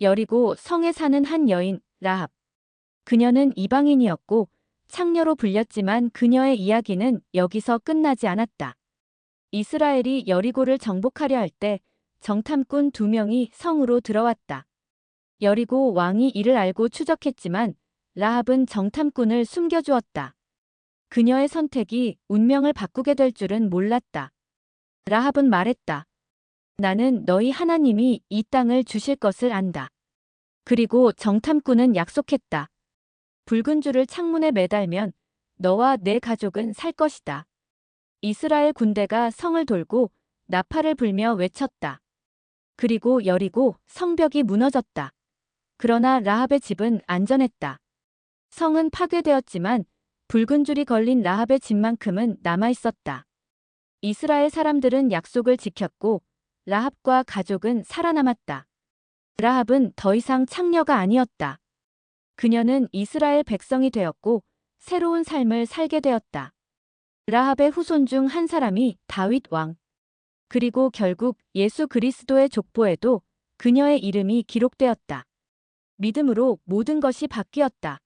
여리고 성에 사는 한 여인, 라합. 그녀는 이방인이었고 창녀로 불렸지만 그녀의 이야기는 여기서 끝나지 않았다. 이스라엘이 여리고를 정복하려 할 때 정탐꾼 두 명이 성으로 들어왔다. 여리고 왕이 이를 알고 추적했지만 라합은 정탐꾼을 숨겨주었다. 그녀의 선택이 운명을 바꾸게 될 줄은 몰랐다. 라합은 말했다. 나는 너희 하나님이 이 땅을 주실 것을 안다. 그리고 정탐꾼은 약속했다. 붉은 줄을 창문에 매달면 너와 내 가족은 살 것이다. 이스라엘 군대가 성을 돌고 나팔을 불며 외쳤다. 그리고 여리고 성벽이 무너졌다. 그러나 라합의 집은 안전했다. 성은 파괴되었지만 붉은 줄이 걸린 라합의 집만큼은 남아 있었다. 이스라엘 사람들은 약속을 지켰고 라합과 가족은 살아남았다. 라합은 더 이상 창녀가 아니었다. 그녀는 이스라엘 백성이 되었고 새로운 삶을 살게 되었다. 라합의 후손 중 한 사람이 다윗 왕. 그리고 결국 예수 그리스도의 족보에도 그녀의 이름이 기록되었다. 믿음으로 모든 것이 바뀌었다.